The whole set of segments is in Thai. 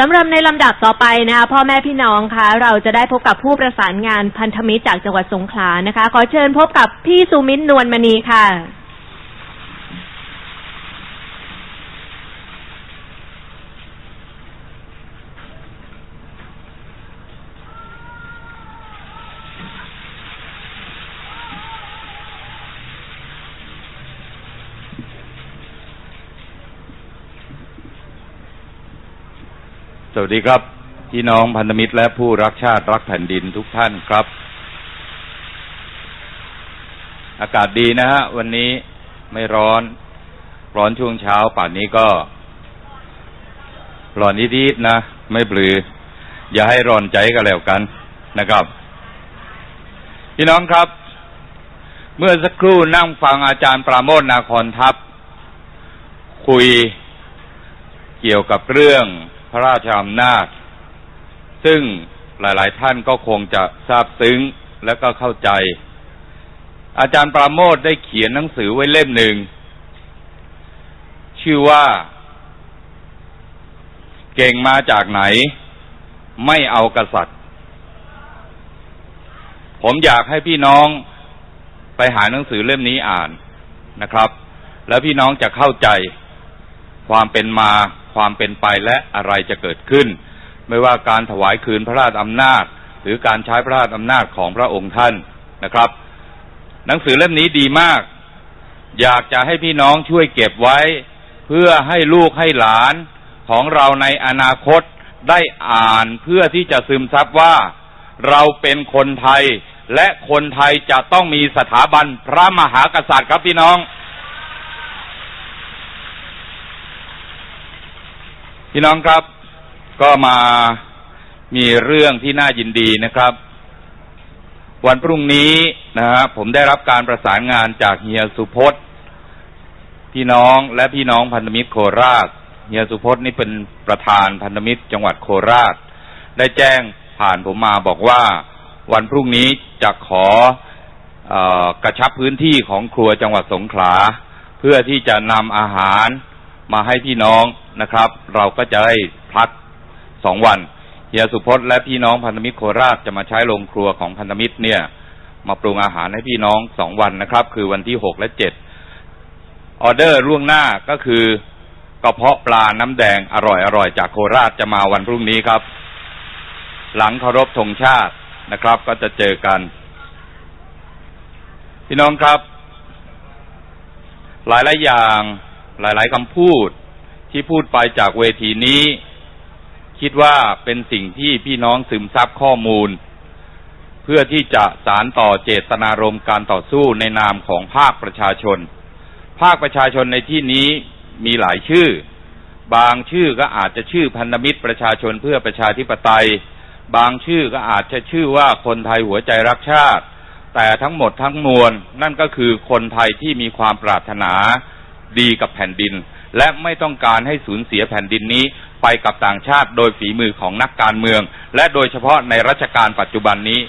สำหรับในลำดับต่อไปนะคะพ่อแม่พี่น้องคะเราจะได้พบกับผู้ประสานงานพันธมิตรจากจังหวัดสงขลานะคะ ขอเชิญพบกับพี่สุมิตรนวลมณีค่ะ ส วัสดีครับพี่น้องพันธมิตรและผู้รักชาติรักแผ่นดินทุกท่านครับ อากาศดีนะฮะ วันนี้ไม่ร้อน ร้อนช่วงเช้าป่านนี้ก็ร้อนนิดๆนะ ไม่ปลือ อย่าให้ร้อนใจกันแล้วกันนะครับ พี่น้องครับ เมื่อสักครู่นั่งฟังอาจารย์ปราโมทนาคอนทัพ คุยเกี่ยวกับเรื่อง พระราชอำนาจ ซึ่งหลายๆ ท่านก็คงจะทราบซึ้งและก็เข้าใจ อาจารย์ปราโมทได้เขียนหนังสือไว้เล่มหนึ่ง ชื่อว่า เก่งมาจากไหน ไม่เอากษัตริย์ ผมอยากให้พี่น้องไปหาหนังสือเล่มนี้อ่านนะครับ แล้วพี่น้องจะเข้าใจ ความเป็นมาความเป็นไปและอะไรจะเกิดขึ้น ไม่ว่าการถวายคืนพระราชอำนาจ หรือการใช้พระราชอำนาจของพระองค์ท่านนะครับ หนังสือเล่มนี้ดีมาก อยากจะให้พี่น้องช่วยเก็บไว้ เพื่อให้ลูกให้หลานของเราในอนาคตได้อ่านเพื่อที่จะซึมซับว่าเราเป็นคนไทยและคนไทยจะต้องมีสถาบันพระมหากษัตริย์ครับพี่น้อง พี่น้องครับ ก็มามีเรื่องที่น่ายินดีนะครับ วันพรุ่งนี้นะฮะผมได้รับการประสานงานจากเฮียสุพจน์พี่น้องและพี่น้องพันธมิตรโคราชเฮียสุพจน์นี่เป็นประธานพันธมิตรจังหวัดโคราช ได้แจ้งผ่านผมมาบอกว่าวันพรุ่งนี้จะขอเออกระชับพื้นที่ของครัวจังหวัดสงขลา เพื่อที่จะนำอาหาร มาให้พี่น้องนะครับ เราก็จะได้พักสองวันเฮียสุพจน์และพี่น้องพันธมิตรโคราชจะมาใช้โรงครัวของพันธมิตรเนี่ย มาปรุงอาหารให้พี่น้องสองวันนะครับ คือวันที่หกและเจ็ดออเดอร์ล่วงหน้าก็คือกระเพาะปลาน้ำแดงอร่อยอร่อยจากโคราชจะมาวันพรุ่งนี้ครับ หลังเคารพธงชาตินะครับ ก็จะเจอกัน พี่น้องครับ หลายหลายอย่าง หลาย ๆคำพูดที่พูดไปจากเวทีนี้ คิดว่าเป็นสิ่งที่พี่น้องซึมซับข้อมูล เพื่อที่จะสารต่อเจตนารมณ์การต่อสู้ในนามของภาคประชาชน ภาคประชาชนในที่นี้มีหลายชื่อ บางชื่อก็อาจจะชื่อพันธมิตรประชาชนเพื่อประชาธิปไตย บางชื่อก็อาจจะชื่อว่าคนไทยหัวใจรักชาติ แต่ทั้งหมดทั้งมวลนั่นก็คือคนไทยที่มีความปรารถนา ดีกับแผ่นดิน และไม่ต้องการให้สูญเสียแผ่นดินนี้ไปกับต่างชาติโดยฝีมือของนักการเมือง และโดยเฉพาะในรัชกาลปัจจุบันนี้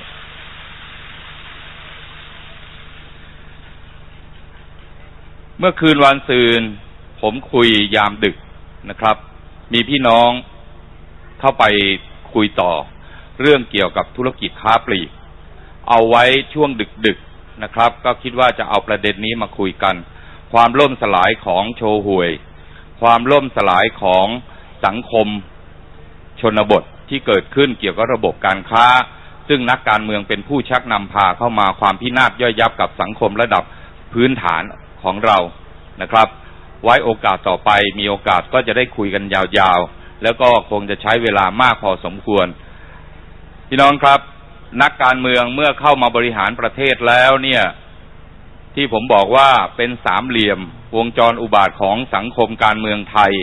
เมื่อคืนวันซืน ผมคุยยามดึกนะครับ มีพี่น้องเข้าไปคุยต่อ เรื่องเกี่ยวกับธุรกิจค้าปลีก เอาไว้ช่วงดึกๆนะครับ ก็คิดว่าจะเอาประเด็นนี้มาคุยกัน ความล่มสลายของโชห่วย ความล่มสลายของสังคมชนบทที่เกิดขึ้นเกี่ยวกับระบบการค้า ซึ่งนักการเมืองเป็นผู้ชักนำพาเข้ามาความพินาศย่อยยับกับสังคมระดับพื้นฐานของเรานะครับ ไว้โอกาสต่อไปมีโอกาสก็จะได้คุยกันยาวๆ แล้วก็คงจะใช้เวลามากพอสมควร พี่น้องครับ นักการเมืองเมื่อเข้ามาบริหารประเทศแล้วเนี่ย ที่ผมบอกว่าเป็นสามเหลี่ยมวงจรอุบาทของสังคมการเมืองไทย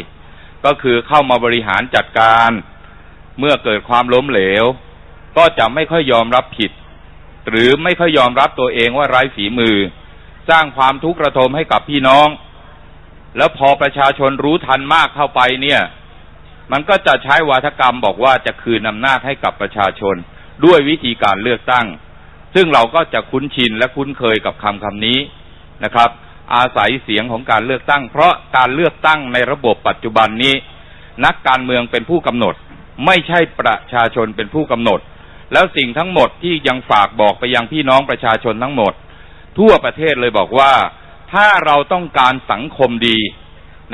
ก็คือเข้ามาบริหารจัดการ เมื่อเกิดความล้มเหลว ก็จะไม่ค่อยยอมรับผิด หรือไม่ค่อยยอมรับตัวเองว่าไร้ฝีมือ สร้างความทุกข์ระทมให้กับพี่น้อง แล้วพอประชาชนรู้ทันมากเข้าไปเนี่ย มันก็จะใช้วาทกรรมบอกว่าจะคืนอำนาจให้กับประชาชนด้วยวิธีการเลือกตั้ง ซึ่งเราก็จะคุ้นชินและคุ้นเคยกับคำคำนี้นะครับ อาศัยเสียงของการเลือกตั้ง เพราะการเลือกตั้งในระบบปัจจุบันนี้ นักการเมืองเป็นผู้กำหนด ไม่ใช่ประชาชนเป็นผู้กำหนด แล้วสิ่งทั้งหมดที่ยังฝากบอกไปยังพี่น้องประชาชนทั้งหมด ทั่วประเทศเลยบอกว่า ถ้าเราต้องการสังคมดี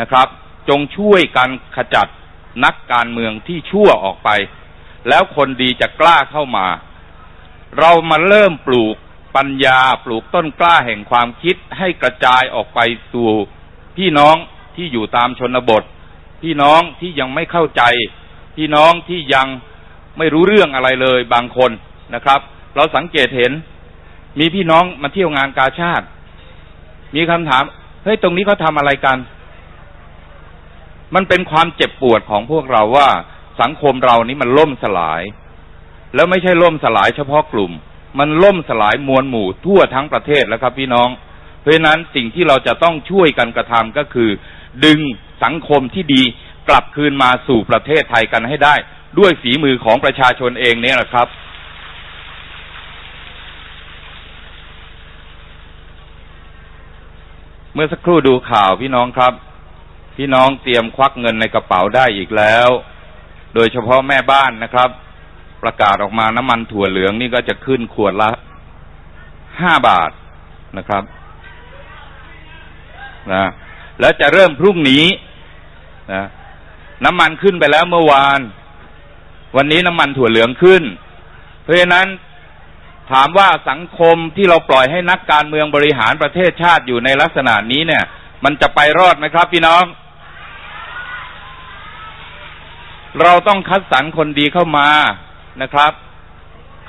นะครับ จงช่วยกันขจัดนักการเมืองที่ชั่วออกไป แล้วคนดีจะกล้าเข้ามา เรามาเริ่มปลูกปัญญาปลูกต้นกล้าแห่งความคิดให้กระจายออกไปสู่ พี่น้องที่อยู่ตามชนบท พี่น้องที่ยังไม่เข้าใจ พี่น้องที่ยังไม่รู้เรื่องอะไรเลยบางคนนะครับ เราสังเกตเห็น มีพี่น้องมาเที่ยวงานกาชาติ มีคำถามเฮ้ยตรงนี้เขาทำอะไรกัน มันเป็นความเจ็บปวดของพวกเราว่าสังคมเรานี้มันล่มสลาย แล้วไม่ใช่ล่มสลายเฉพาะกลุ่ม มันล่มสลายมวลหมู่ทั่วทั้งประเทศแล้วครับพี่น้อง เพราะฉะนั้นสิ่งที่เราจะต้องช่วยกันกระทำก็คือ ดึงสังคมที่ดีกลับคืนมาสู่ประเทศไทยกันให้ได้ ด้วยฝีมือของประชาชนเองเนี่ยแหละครับ เมื่อสักครู่ดูข่าวพี่น้องครับ พี่น้องเตรียมควักเงินในกระเป๋าได้อีกแล้ว โดยเฉพาะแม่บ้านนะครับ ประกาศออกมาน้ำมันถั่วเหลืองนี่ก็จะขึ้นขวดละห้าบาทนะครับนะแล้วจะเริ่มพรุ่งนี้นะน้ำมันขึ้นไปแล้วเมื่อวาน วันนี้น้ำมันถั่วเหลืองขึ้น เพราะฉะนั้นถามว่าสังคมที่เราปล่อยให้นักการเมืองบริหารประเทศชาติอยู่ในลักษณะนี้เนี่ย มันจะไปรอดไหมครับ พี่น้อง เราต้องคัดสรรคนดีเข้ามา นะครับ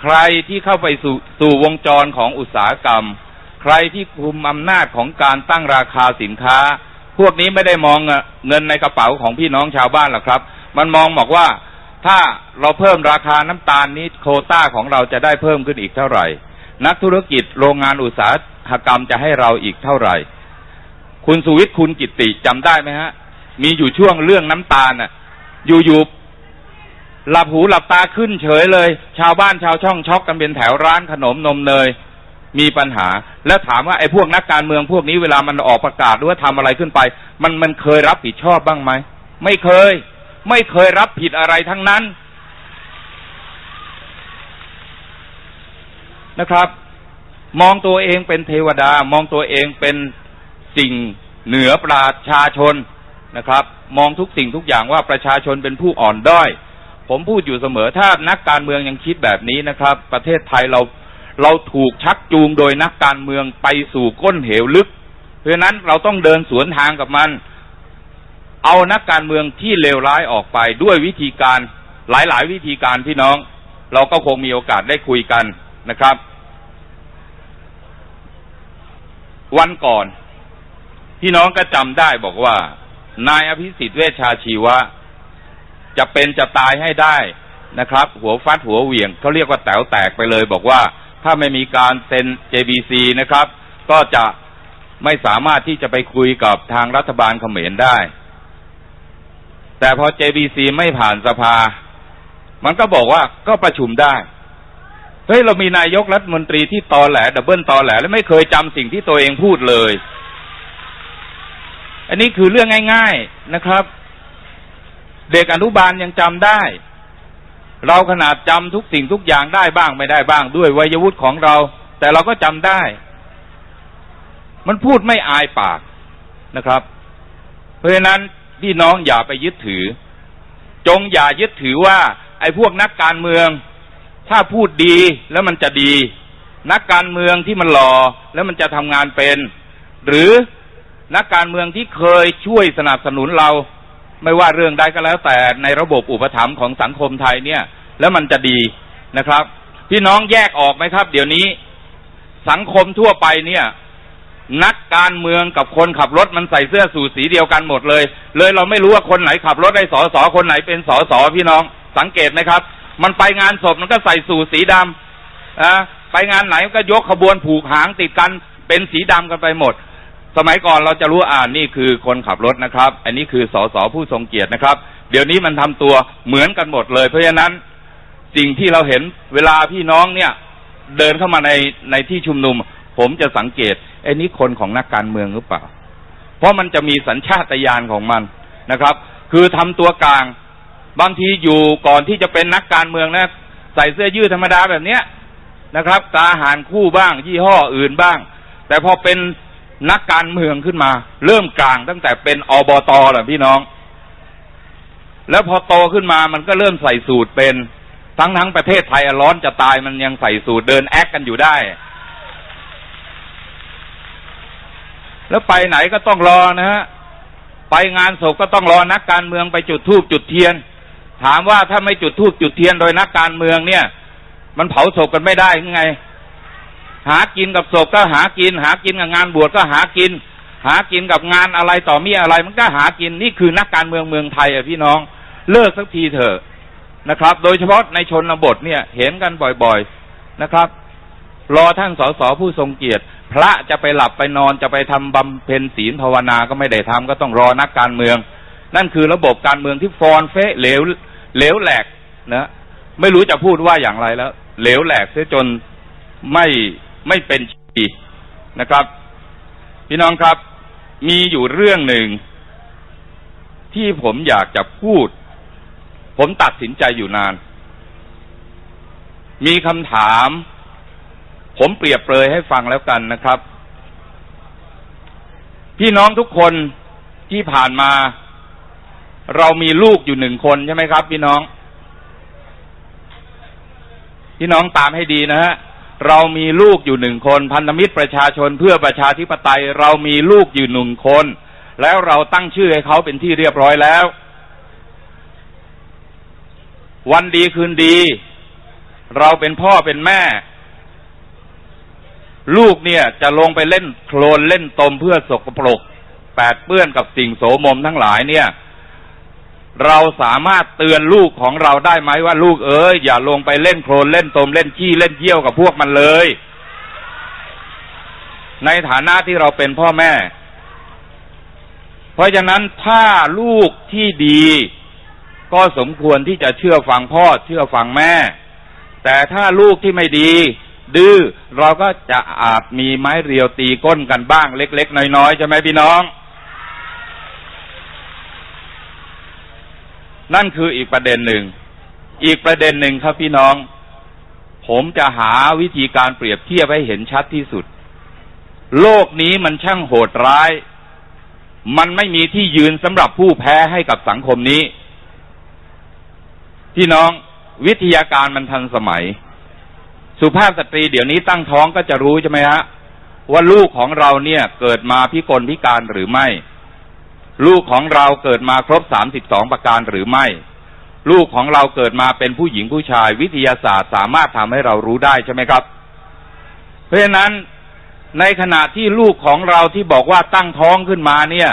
ใครที่เข้าไปสู่สู่วงจรของอุตสาหกรรม ใครที่คุมอำนาจของการตั้งราคาสินค้า พวกนี้ไม่ได้มองเงินในกระเป๋าของพี่น้องชาวบ้านหรอกครับ มันมองบอกว่าถ้าเราเพิ่มราคาน้ำตาลนี้โคต้าของเราจะได้เพิ่มขึ้นอีกเท่าไหร่ นักธุรกิจโรงงานอุตสาหกรรมจะให้เราอีกเท่าไหร่ คุณสุวิทย์คุณกิตติจำได้ไหมฮะ มีอยู่ช่วงเรื่องน้ำตาลน่ะ อยู่ๆ หลับหูหลับตาขึ้นเฉยเลย ชาวบ้านชาวช่องช็อกกันเป็นแถวร้านขนมนมเนยมีปัญหา แล้วถามว่าไอ้พวกนักการเมืองพวกนี้เวลามันออกประกาศหรือว่าทำอะไรขึ้นไป มันมันเคยรับผิดชอบบ้างไหมไม่เคย ไม่เคยรับผิดอะไรทั้งนั้นนะครับ มองตัวเองเป็นเทวดา มองตัวเองเป็นสิ่งเหนือประชาชนนะครับ มองทุกสิ่งทุกอย่างว่าประชาชนเป็นผู้อ่อนด้อย ผมพูดอยู่เสมอถ้านักการเมืองยังคิดแบบนี้นะครับ ประเทศไทยเราเราถูกชักจูงโดยนักการเมืองไปสู่ก้นเหวลึก เพราะนั้นเราต้องเดินสวนทางกับมัน เอานักการเมืองที่เลวร้ายออกไปด้วยวิธีการหลายๆ วิธีการพี่น้อง เราก็คงมีโอกาสได้คุยกันนะครับ วันก่อน พี่น้องก็จำได้บอกว่า นายอภิสิทธิ์เวชชาชีวะ จะเป็นจะตายให้ได้นะครับ หัวฟัดหัวเหวี่ยงเขาเรียกว่าแต๋วแตกไปเลย บอกว่าถ้าไม่มีการเซ็น JBC นะครับ ก็จะไม่สามารถที่จะไปคุยกับทางรัฐบาลเขมรได้ แต่พอ JBC ไม่ผ่านสภา มันก็บอกว่าก็ประชุมได้เฮ้ยเรามีนายกรัฐมนตรีที่ตอแหลดับเบิลตอแหลและไม่เคยจำสิ่งที่ตัวเองพูดเลย อันนี้คือเรื่องง่าย ๆนะครับ เด็กอนุบาลยังจำได้ เราขนาดจำทุกสิ่งทุกอย่างได้บ้างไม่ได้บ้างด้วยวัยวุฒิของเรา แต่เราก็จำได้ มันพูดไม่อายปากนะครับ เพราะฉะนั้นพี่น้องอย่าไปยึดถือ จงอย่ายึดถือว่า ไอ้พวกนักการเมือง ถ้าพูดดีแล้วมันจะดี นักการเมืองที่มันหล่อแล้วมันจะทำงานเป็น หรือนักการเมืองที่เคยช่วยสนับสนุนเรา ไม่ว่าเรื่องใดก็แล้วแต่ในระบบอุปถัมภ์ของสังคมไทยเนี่ย แล้วมันจะดีนะครับ พี่น้องแยกออกไหมครับ เดี๋ยวนี้สังคมทั่วไปเนี่ย นักการเมืองกับคนขับรถมันใส่เสื้อสูทสีเดียวกันหมดเลย เลยเราไม่รู้ว่าคนไหนขับรถได้สอสอคนไหนเป็นสอสอพี่น้องสังเกตไหมครับ มันไปงานศพมันก็ใส่สูทสีดำอะไปงานไหนมันก็ยกขบวนผูกหางติดกันเป็นสีดำกันไปหมด สมัยก่อนเราจะรู้อ่านนี่คือคนขับรถนะครับ อันนี้คือสอสอผู้ทรงเกียรตินะครับ เดี๋ยวนี้มันทำตัวเหมือนกันหมดเลย เพราะฉะนั้นสิ่งที่เราเห็นเวลาพี่น้องเนี่ย เดินเข้ามาในในที่ชุมนุม ผมจะสังเกตไอ้นี้คนของนักการเมืองหรือเปล่า เพราะมันจะมีสัญชาตญาณของมันนะครับ คือทำตัวกลาง บางทีอยู่ก่อนที่จะเป็นนักการเมืองนะใส่เสื้อยืดธรรมดาแบบเนี้ยนะครับกาหารคู่บ้าง ยี่ห้ออื่นบ้าง แต่พอเป็น นักการเมืองขึ้นมา เริ่มกลางตั้งแต่เป็นอบตแหละพี่น้อง แล้วพอโตขึ้นมามันก็เริ่มใส่สูตรเป็นทั้งทั้งประเทศไทยร้อนจะตายมันยังใส่สูตรเดินแอคกันอยู่ได้ แล้วไปไหนก็ต้องรอนะฮะไปงานศพก็ต้องรอนักการเมืองไปจุดธูปจุดเทียน ถามว่าถ้าไม่จุดธูปจุดเทียนโดยนักการเมืองเนี่ย มันเผาศพกันไม่ได้ยังไง หากินกับศพก็หากิน หากินกับงานบวชก็หากิน หากินกับงานอะไรต่อมีอะไร มันก็หากินนี่คือนักการเมืองเมืองไทยอะพี่น้องเลิกสักทีเถอะนะครับ โดยเฉพาะในชนบทเนี่ยเห็นกันบ่อยๆนะครับ รอท่านสสผู้ทรงเกียรติ พระจะไปหลับไปนอนจะไปทำบำเพ็ญศีลภาวนาก็ไม่ได้ทำก็ต้องรอนักการเมือง นั่นคือระบบการเมืองที่ฟอนเฟะเหลวเหลวแหลกนะ ไม่รู้จะพูดว่าอย่างไรแล้ว เหลวแหลกเสียจนไม่ ไม่เป็นชีนะครับ พี่น้องครับ มีอยู่เรื่องหนึ่ง ที่ผมอยากจะพูด ผมตัดสินใจอยู่นาน มีคำถาม ผมเปรียบเปรยให้ฟังแล้วกันนะครับ พี่น้องทุกคนที่ผ่านมา เรามีลูกอยู่หนึ่งคนใช่ไหมครับ พี่น้อง พี่น้องตามให้ดีนะฮะ เรามีลูกอยู่หนึ่งคน พันธมิตรประชาชนเพื่อประชาธิปไตย เรามีลูกอยู่หนึ่งคน แล้วเราตั้งชื่อให้เขาเป็นที่เรียบร้อยแล้ว วันดีคืนดี เราเป็นพ่อเป็นแม่ ลูกเนี่ยจะลงไปเล่นโคลนเล่นตมเพื่อสกปรกแปดเปื้อนกับสิ่งโสมมทั้งหลายเนี่ย เราสามารถเตือนลูกของเราได้ไหมว่าลูกเอ้ยอย่าลงไปเล่นโคลนเล่นตมเล่นขี้เล่นเยี่ยวกับพวกมันเลย ในฐานะที่เราเป็นพ่อแม่ เพราะฉะนั้นถ้าลูกที่ดี ก็สมควรที่จะเชื่อฟังพ่อเชื่อฟังแม่ แต่ถ้าลูกที่ไม่ดี ดื้อเราก็จะอาจมีไม้เรียวตีก้นกันบ้างเล็ก ๆ น้อยๆใช่ไหมพี่น้อง นั่นคืออีกประเด็นหนึ่ง อีกประเด็นหนึ่งครับพี่น้อง ผมจะหาวิธีการเปรียบเทียบให้เห็นชัดที่สุด โลกนี้มันช่างโหดร้าย มันไม่มีที่ยืนสำหรับผู้แพ้ให้กับสังคมนี้ พี่น้องวิทยาการมันทันสมัย สุภาพสตรีเดี๋ยวนี้ตั้งท้องก็จะรู้ใช่ไหมฮะว่าลูกของเราเนี่ยเกิดมาพิกลพิการหรือไม่ ลูกของเราเกิดมาครบสามสิบสองประการหรือไม่ ลูกของเราเกิดมาเป็นผู้หญิงผู้ชาย วิทยาศาสตร์สามารถทำให้เรารู้ได้ใช่ไหมครับ เพราะฉะนั้นในขณะที่ลูกของเราที่บอกว่าตั้งท้องขึ้นมาเนี่ย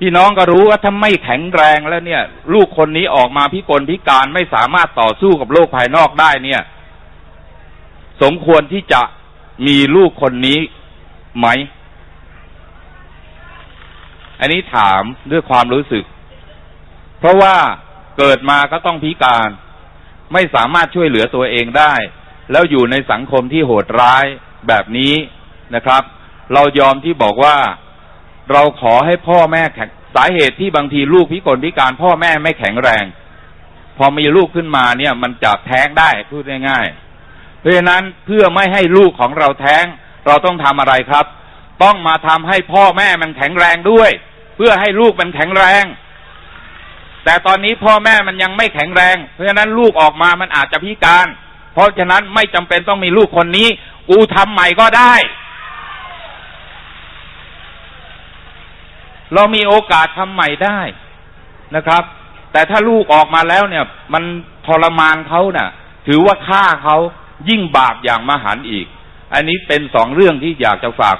พี่น้องก็รู้ว่าถ้าไม่แข็งแรงแล้วเนี่ย ลูกคนนี้ออกมาพิกลพิการไม่สามารถต่อสู้กับโลกภายนอกได้เนี่ย สมควรที่จะมีลูกคนนี้ไหม อันนี้ถามด้วยความรู้สึก เพราะว่าเกิดมาก็ต้องพิการ ไม่สามารถช่วยเหลือตัวเองได้ แล้วอยู่ในสังคมที่โหดร้ายแบบนี้นะครับ เรายอมที่บอกว่าเราขอให้พ่อแม่แข็งสาเหตุที่บางทีลูกพิกลพิการพ่อแม่ไม่แข็งแรง พอมีลูกขึ้นมาเนี่ย มันจะแท้งได้พูดง่ายๆเพราะฉะนั้นเพื่อไม่ให้ลูกของเราแท้ง เราต้องทำอะไรครับ ต้องมาทำให้พ่อแม่มันแข็งแรงด้วย เพื่อให้ลูกมันแข็งแรง แต่ตอนนี้พ่อแม่มันยังไม่แข็งแรง เพราะฉะนั้นลูกออกมามันอาจจะพิการ เพราะฉะนั้นไม่จำเป็นต้องมีลูกคนนี้ กูทำใหม่ก็ได้ เรามีโอกาสทำใหม่ได้นะครับ แต่ถ้าลูกออกมาแล้วเนี่ย มันทรมานเขานะ่ะ ถือว่าฆ่าเขายิ่งบาปอย่างมหันอีก อันนี้เป็นสองเรื่องที่อยากจะฝาก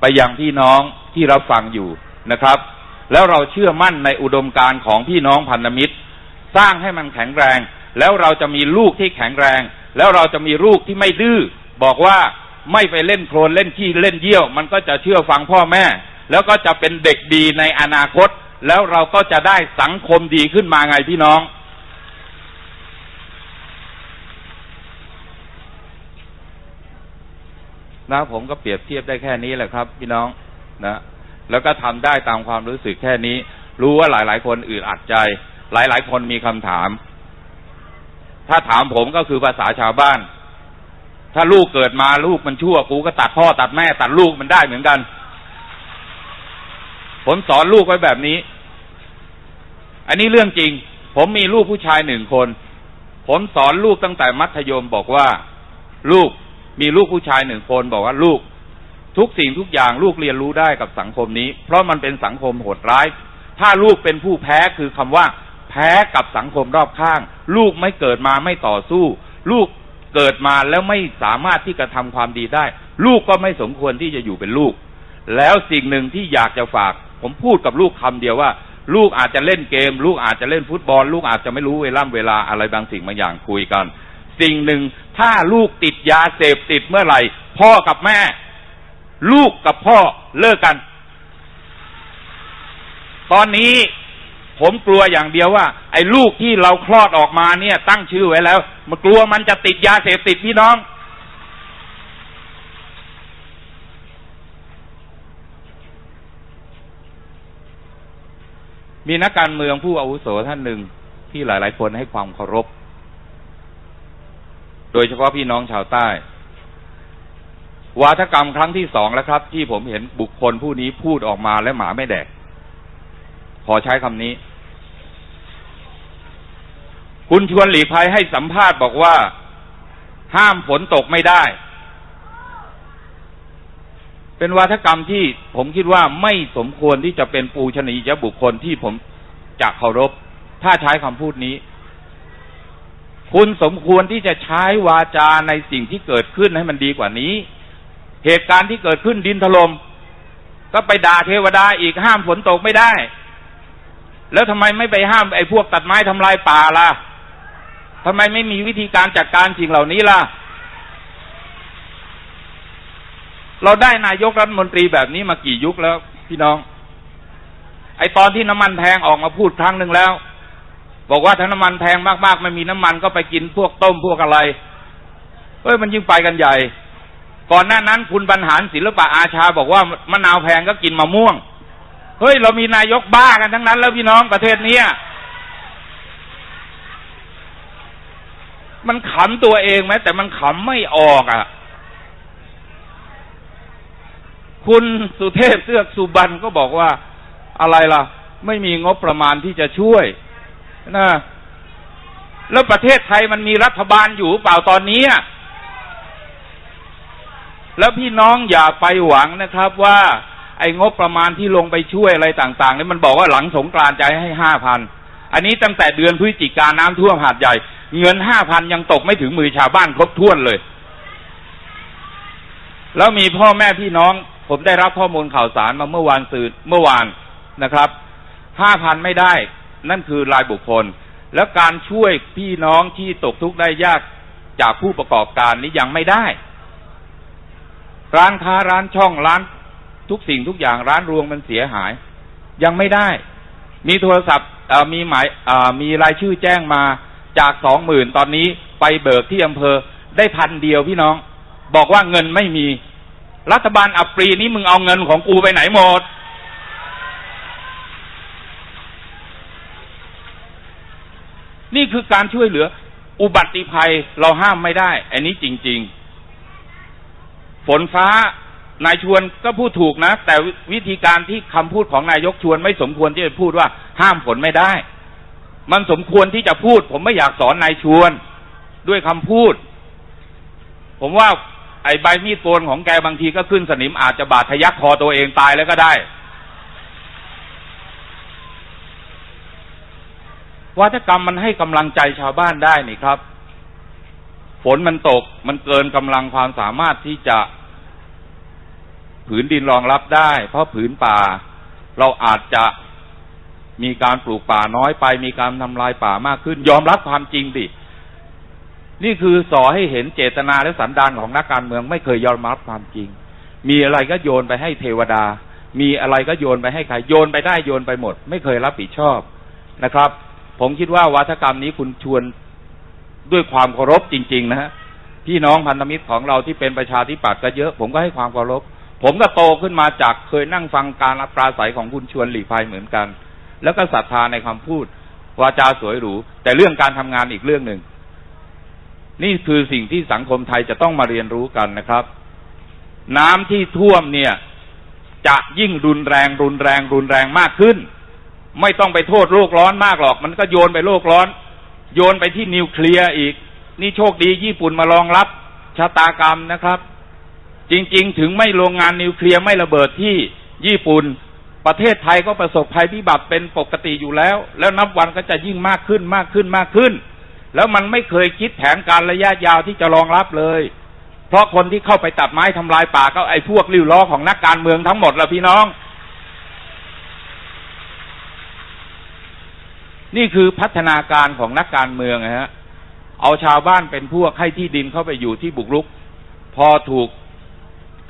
ไปยังพี่น้องที่รับฟังอยู่นะครับ แล้วเราเชื่อมั่นในอุดมการณ์ของพี่น้องพันธมิตร สร้างให้มันแข็งแรง แล้วเราจะมีลูกที่แข็งแรง แล้วเราจะมีลูกที่ไม่ดื้อบอกว่าไม่ไปเล่นโคลนเล่นขี้เล่นเยี่ยว มันก็จะเชื่อฟังพ่อแม่ แล้วก็จะเป็นเด็กดีในอนาคต แล้วเราก็จะได้สังคมดีขึ้นมาไงพี่น้อง นะผมก็เปรียบเทียบได้แค่นี้แหละครับ พี่น้องนะ แล้วก็ทำได้ตามความรู้สึกแค่นี้ รู้ว่าหลาย ๆ คนอื่นอัดใจ หลาย ๆ คนมีคำถาม ถ้าถามผมก็คือภาษาชาวบ้าน ถ้าลูกเกิดมาลูกมันชั่วกูก็ตัดพ่อตัดแม่ตัดลูกมันได้เหมือนกัน ผมสอนลูกไว้แบบนี้ อันนี้เรื่องจริง ผมมีลูกผู้ชายหนึ่งคน ผมสอนลูกตั้งแต่มัธยมบอกว่า ลูก มีลูกผู้ชายหนึ่งคนบอกว่าลูก ทุกสิ่งทุกอย่างลูกเรียนรู้ได้กับสังคมนี้ เพราะมันเป็นสังคมโหดร้าย ถ้าลูกเป็นผู้แพ้คือคำว่า แพ้กับสังคมรอบข้าง ลูกไม่เกิดมาไม่ต่อสู้ ลูกเกิดมาแล้วไม่สามารถที่จะทำความดีได้ ลูกก็ไม่สมควรที่จะอยู่เป็นลูก แล้วสิ่งหนึ่งที่อยากจะฝาก ผมพูดกับลูกคำเดียวว่า ลูกอาจจะเล่นเกม ลูกอาจจะเล่นฟุตบอล ลูกอาจจะไม่รู้เวลาเวลาอะไรบางสิ่งบางอย่างคุยกัน สิ่งหนึ่ง ถ้าลูกติดยาเสพติดเมื่อไหร่ พ่อกับแม่ ลูกกับพ่อเลิกกัน ตอนนี้ผมกลัวอย่างเดียวว่า ไอ้ลูกที่เราคลอดออกมาเนี่ย ตั้งชื่อไว้แล้ว มันกลัวมันจะติดยาเสพติดพี่น้อง มีนักการเมืองผู้อาวุโสท่านหนึ่งที่หลาย ๆ คนให้ความเคารพ โดยเฉพาะพี่น้องชาวใต้ วาทกรรมครั้งที่สองแล้วครับ ที่ผมเห็นบุคคลผู้นี้พูดออกมาและหมาไม่แดก ขอใช้คำนี้ คุณชวนหลีกภัยให้สัมภาษณ์บอกว่า ห้ามฝนตกไม่ได้ เป็นวาทกรรมที่ผมคิดว่าไม่สมควรที่จะเป็นปูชนียบุคคลที่ผมจะเคารพ ถ้าใช้คำพูดนี้ คุณสมควรที่จะใช้วาจาในสิ่งที่เกิดขึ้นให้มันดีกว่านี้ เหตุการณ์ที่เกิดขึ้นดินถลม่มก็ไปด่าเทวดาอีกห้ามฝนตกไม่ได้ แล้วทำไมไม่ไปห้ามไอ้พวกตัดไม้ทำลายป่าล่ะทำไมไม่มีวิธีการจัดการสิ่งเหล่านี้ล่ะ เราได้นายกรัฐมนตรีแบบนี้มากี่ยุคแล้ว พี่น้อง ไอตอนที่น้ำมันแพงออกมาพูดครั้งหนึ่งแล้ว บอกว่าถ้าน้ำมันแพงมากๆไม่มีน้ำมันก็ไปกินพวกต้มพวกอะไรเฮ้ยมันยิ่งไปกันใหญ่ ก่อนหน้านั้นคุณบรรหารศิลปะอาชา บอกว่ามะนาวแพงก็กินมะม่วงเฮ้ยเรามีนายกบ้ากันทั้งนั้น แล้วพี่น้องประเทศเนี้ยมันขำตัวเองไหมแต่มันขำไม่ออกอะ คุณสุเทพเสือกสุบันก็บอกว่าอะไรล่ะ ไม่มีงบประมาณที่จะช่วย นะแล้วประเทศไทยมันมีรัฐบาลอยู่เปล่าตอนนี้แล้วพี่น้องอย่าไปหวังนะครับว่าไอ้งบประมาณที่ลงไปช่วยอะไรต่างๆนี่มันบอกว่าหลังสงกรานต์จะให้ห้าพัน อันนี้ตั้งแต่เดือนพฤศจิกาน้ำท่วมหาดใหญ่ เงินห้าพันยังตกไม่ถึงมือชาวบ้านครบถ้วนเลย แล้วมีพ่อแม่พี่น้อง ผมได้รับข้อมูลข่าวสารมาเมื่อวานสื่อเมื่อวานนะครับห้าพันไม่ได้ นั่นคือรายบุคคล แล้วการช่วยพี่น้องที่ตกทุกข์ได้ยากจากผู้ประกอบการนี้ยังไม่ได้ ร้านค้าร้านช่องร้านทุกสิ่งทุกอย่างร้านรวงมันเสียหาย ยังไม่ได้ มีโทรศัพท์มีหมายมีรายชื่อแจ้งมาจากสองหมื่นตอนนี้ไปเบิกที่อำเภอได้พันเดียวพี่น้อง บอกว่าเงินไม่มี รัฐบาลอัปรีนี้มึงเอาเงินของกูไปไหนหมด นี่คือการช่วยเหลือ อุบัติภัยเราห้ามไม่ได้ อันนี้จริง ๆ ฝนฟ้านายชวนก็พูดถูกนะ แต่วิธีการที่คำพูดของนายกชวนไม่สมควรที่จะพูดว่าห้ามฝนไม่ได้ มันสมควรที่จะพูด ผมไม่อยากสอนนายชวน ด้วยคำพูด ผมว่าไอ้ใบมีดโกนของแกบางทีก็ขึ้นสนิมอาจจะบาดทะยักคอตัวเองตายแล้วก็ได้ วัฒกรรมมันให้กำลังใจชาวบ้านได้นี่ครับ ฝนมันตกมันเกินกำลังความสามารถที่จะ ผืนดินรองรับได้ เพราะผืนป่า เราอาจจะมีการปลูกป่าน้อยไป มีการทำลายป่ามากขึ้น ยอมรับความจริงดินี่คือสอให้เห็นเจตนาและสันดานของนักการเมืองไม่เคยยอมรับความจริง มีอะไรก็โยนไปให้เทวดา มีอะไรก็โยนไปให้ใครโยนไปได้โยนไปหมด ไม่เคยรับผิดชอบนะครับ ผมคิดว่าวัฒกรรมนี้คุณชวนด้วยความเคารพจริง ๆ นะฮะพี่น้องพันธมิตรของเราที่เป็นประชาธิปัตย์ก็เยอะ ผมก็ให้ความเคารพผมก็โตขึ้นมาจากเคยนั่งฟังการปราศัยของคุณชวนหลีกภัยเหมือนกัน แล้วก็ศรัทธาในคำพูด วาจาสวยหรูแต่เรื่องการทำงานอีกเรื่องหนึ่งนี่คือสิ่งที่สังคมไทยจะต้องมาเรียนรู้กันนะครับ น้ำที่ท่วมเนี่ย จะยิ่งรุนแรงรุนแรงรุนแรงมากขึ้น ไม่ต้องไปโทษโลกร้อนมากหรอก มันก็โยนไปโลกร้อน โยนไปที่นิวเคลียร์อีก นี่โชคดีญี่ปุ่นมารองรับชะตากรรมนะครับ จริง ๆ ถึงไม่โรงงานนิวเคลียร์ไม่ระเบิดที่ญี่ปุ่นประเทศไทยก็ประสบภัยพิบัติเป็นปกติอยู่แล้ว แล้วนับวันก็จะยิ่งมากขึ้นมากขึ้นมากขึ้น แล้วมันไม่เคยคิดแผนการระยะยาวที่จะรองรับเลย เพราะคนที่เข้าไปตัดไม้ทำลายป่าก็ไอ้พวกริ้วล้อของนักการเมืองทั้งหมดละพี่น้อง นี่คือพัฒนาการของนักการเมืองนะฮะ เอาชาวบ้านเป็นพวกให้ที่ดินเข้าไปอยู่ที่บุกรุก พอถูก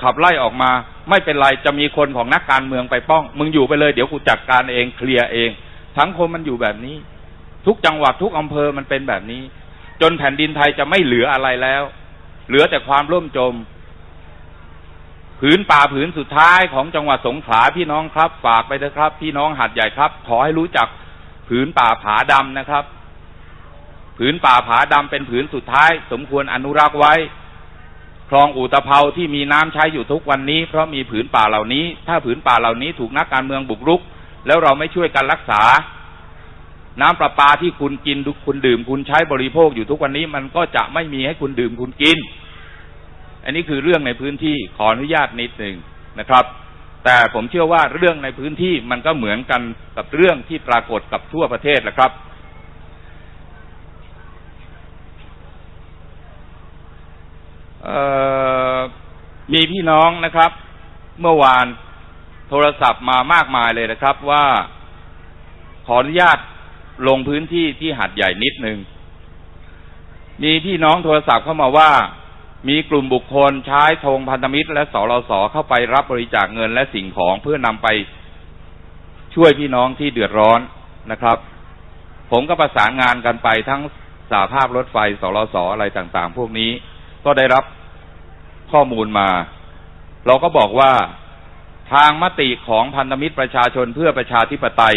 ขับไล่ออกมา ไม่เป็นไรจะมีคนของนักการเมืองไปป้อง มึงอยู่ไปเลย เดี๋ยวกูจัดการเองเคลียร์เองสังคมมันอยู่แบบนี้ ทุกจังหวัดทุกอำเภอมันเป็นแบบนี้ จนแผ่นดินไทยจะไม่เหลืออะไรแล้ว เหลือแต่ความร่มจม ผืนป่าผืนสุดท้ายของจังหวัดสงขลาพี่น้องครับ ฝากไปเถอะครับ พี่น้องหัดใหญ่ครับ ขอให้รู้จัก ผืนป่าผาดำนะครับ ผืนป่าผาดำเป็นผืนสุดท้าย สมควรอนุรักษ์ไว้ คลองอุตภเปาที่มีน้ำใช้อยู่ทุกวันนี้ เพราะมีผืนป่าเหล่านี้ ถ้าผืนป่าเหล่านี้ถูกนักการเมืองบุกรุก แล้วเราไม่ช่วยกันรักษา น้ำประปาที่คุณกินคุณดื่มคุณใช้บริโภคอยู่ทุกวันนี้ มันก็จะไม่มีให้คุณดื่มคุณกิน อันนี้คือเรื่องในพื้นที่ขออนุญาตนิดหนึ่งนะครับ แต่ผมเชื่อว่าเรื่องในพื้นที่มันก็เหมือนกันกับเรื่องที่ปรากฏกับทั่วประเทศแหละครับ มีพี่น้องนะครับ เมื่อวานโทรศัพท์มามากมายเลยนะครับว่าขออนุญาตลงพื้นที่ที่หัดใหญ่นิดหนึ่งมีพี่น้องโทรศัพท์เข้ามาว่า มีกลุ่มบุคคลใช้ธงพันธมิตร และสรสเข้าไปรับบริจาคเงินและสิ่งของเพื่อนำไปช่วยพี่น้องที่เดือดร้อนนะครับ ผมก็ประสานงานกันไปทั้งสาภาพรถไฟสรสอะไรต่างๆ พวกนี้ก็ได้รับข้อมูลมา เราก็บอกว่าทางมติของพันธมิตรประชาชนเพื่อประชาธิปไตย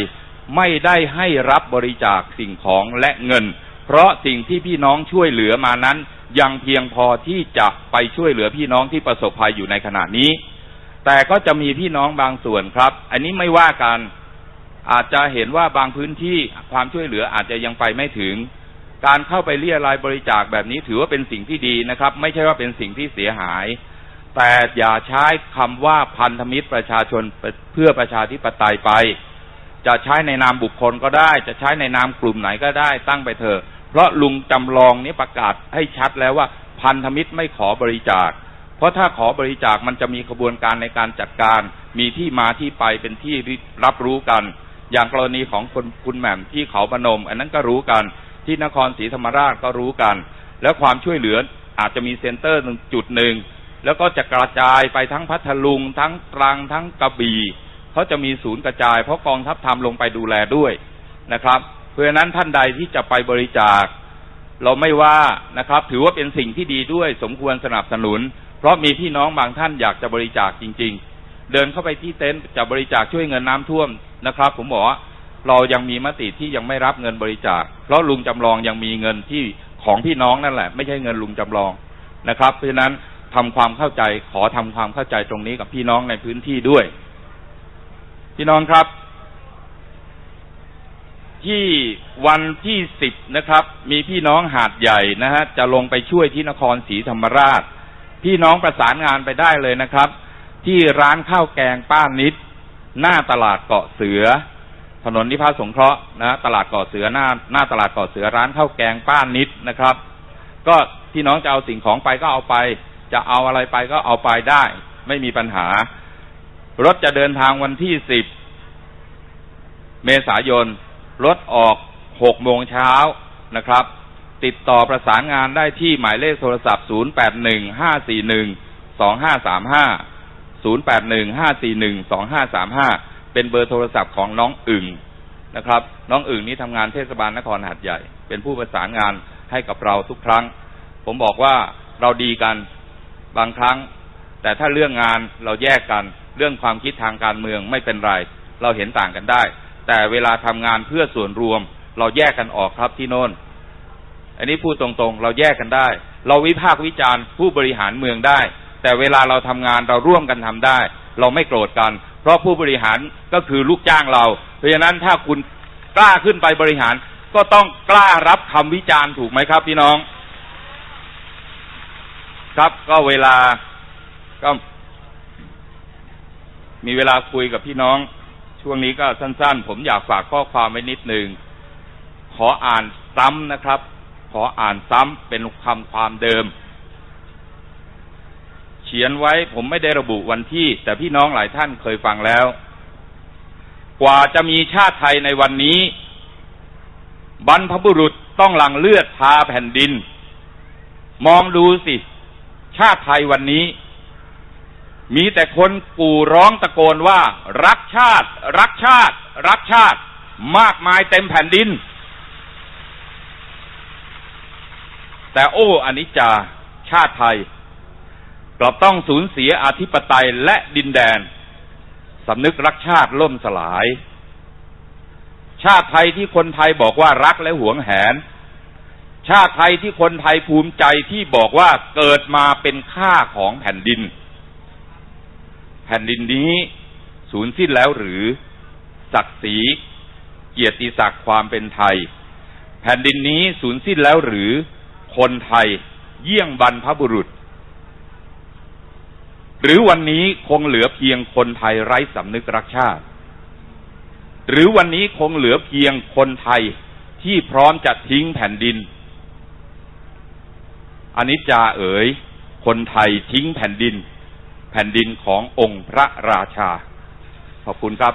ไม่ได้ให้รับบริจาคสิ่งของและเงิน เพราะสิ่งที่พี่น้องช่วยเหลือมานั้น ยังเพียงพอที่จะไปช่วยเหลือพี่น้องที่ประสบภัยอยู่ในขณะนี้ แต่ก็จะมีพี่น้องบางส่วนครับ อันนี้ไม่ว่ากันอาจจะเห็นว่าบางพื้นที่ความช่วยเหลืออาจจะยังไปไม่ถึง การเข้าไปเรียรายบริจาคแบบนี้ถือว่าเป็นสิ่งที่ดีนะครับ ไม่ใช่ว่าเป็นสิ่งที่เสียหาย แต่อย่าใช้คำว่าพันธมิตรประชาชนเพื่อประชาธิปไตยไป จะใช้ในนามบุคคลก็ได้ จะใช้ในนามกลุ่มไหนก็ได้ตั้งไปเถอะ เพราะลุงจำลองนี้ประกาศให้ชัดแล้วว่า พันธมิตรไม่ขอบริจาค เพราะถ้าขอบริจาคมันจะมีขบวนการในการจัดการ มีที่มาที่ไปเป็นที่รับรู้กัน อย่างกรณีของคนคุณแหม่มที่เขาพนม อันนั้นก็รู้กัน ที่นครศรีธรรมราชก็รู้กัน แล้วความช่วยเหลืออาจจะมีเซ็นเตอร์หนึ่งจุดหนึ่งแล้วก็จะกระจายไปทั้งพัทลุง ทั้งตรังทั้งกระบี่เขาจะมีศูนย์กระจาย เพราะกองทัพทำลงไปดูแลด้วยนะครับ เพราะฉะนั้นท่านใดที่จะไปบริจาค เราไม่ว่านะครับ ถือว่าเป็นสิ่งที่ดีด้วยสมควรสนับสนุน เพราะมีพี่น้องบางท่านอยากจะบริจาคจริง ๆ เดินเข้าไปที่เต็นท์จะบริจาคช่วยเงินน้ำท่วมนะครับ ผมบอกว่าเรายังมีมติที่ยังไม่รับเงินบริจาค เพราะลุงจำลองยังมีเงินที่ของพี่น้องนั่นแหละ ไม่ใช่เงินลุงจำลองนะครับ เพราะฉะนั้นทำความเข้าใจขอทำความเข้าใจตรงนี้กับพี่น้องในพื้นที่ด้วย พี่น้องครับ ที่วันที่สิบนะครับ มีพี่น้องหาดใหญ่นะฮะจะลงไปช่วยที่นครศรีธรรมราช พี่น้องประสานงานไปได้เลยนะครับ ที่ร้านข้าวแกงป้านิด หน้าตลาดเกาะเสือ ถนนนิพาสงเคราะห์นะตลาดเกาะเสือหน้าหน้าตลาดเกาะเสือร้านข้าวแกงป้านิดนะครับ ก็พี่น้องจะเอาสิ่งของไปก็เอาไป จะเอาอะไรไปก็เอาไปได้ ไม่มีปัญหารถจะเดินทางวันที่สิบเมษายน รถออกหกโมงเช้านะครับ ติดต่อประสานงานได้ที่หมายเลขโทรศัพท์ 0 8 1 5 4 1 2 5 3 5 0 8 1 5 4 1 2 5 3 5 เป็นเบอร์โทรศัพท์ของน้องอึ่งนะครับ น้องอึ่งนี้ทำงานเทศบาลนครหัดใหญ่ เป็นผู้ประสานงานให้กับเราทุกครั้ง ผมบอกว่าเราดีกันบางครั้ง แต่ถ้าเรื่องงานเราแยกกัน เรื่องความคิดทางการเมืองไม่เป็นไร เราเห็นต่างกันได้ แต่เวลาทำงานเพื่อส่วนรวม เราแยกกันออกครับที่โน่น อันนี้พูดตรงๆ เราแยกกันได้ เราวิพากษ์วิจารณ์ผู้บริหารเมืองได้ แต่เวลาเราทำงานเราร่วมกันทำได้ เราไม่โกรธกัน เพราะผู้บริหารก็คือลูกจ้างเรา เพราะฉะนั้นถ้าคุณกล้าขึ้นไปบริหารก็ต้องกล้ารับคำวิจารณ์ถูกไหมครับ พี่น้อง ครับก็เวลาก็มีเวลาคุยกับพี่น้อง ช่วงนี้ก็สั้นๆ ผมอยากฝากข้อความไว้นิดหนึ่งขออ่านซ้ำนะครับ ขออ่านซ้ำเป็นคำความเดิม เขียนไว้ผมไม่ได้ระบุวันที่ แต่พี่น้องหลายท่านเคยฟังแล้ว กว่าจะมีชาติไทยในวันนี้ บรรพบุรุษต้องหลั่งเลือดทาแผ่นดิน มองดูสิ ชาติไทยวันนี้ มีแต่คนกู่ร้องตะโกนว่า รักชาติ รักชาติ รักชาติ มากมายเต็มแผ่นดิน แต่โอ้อนิจจาชาติไทยกลับต้องสูญเสียอธิปไตยและดินแดนสำนึกรักชาติล่มสลาย ชาติไทยที่คนไทยบอกว่ารักและหวงแหน ชาติไทยที่คนไทยภูมิใจที่บอกว่าเกิดมาเป็นค่าของแผ่นดิน ผ่นดินนี้ สูญสิ้นแล้วหรือ ศักดิ์ศรีเกียรติศักดิ์ความเป็นไทย แผ่นดินนี้สูญสิ้นแล้วหรือ คนไทย เยี่ยงบรรพบุรุษ หรือวันนี้คงเหลือเพียงคนไทยไร้สำนึกรักชาติ หรือวันนี้คงเหลือเพียงคนไทยที่พร้อมจะทิ้งแผ่นดินอนิจจาเอ๋ย คนไทยทิ้งแผ่นดิน แผ่นดินขององค์พระราชา ขอบคุณครับ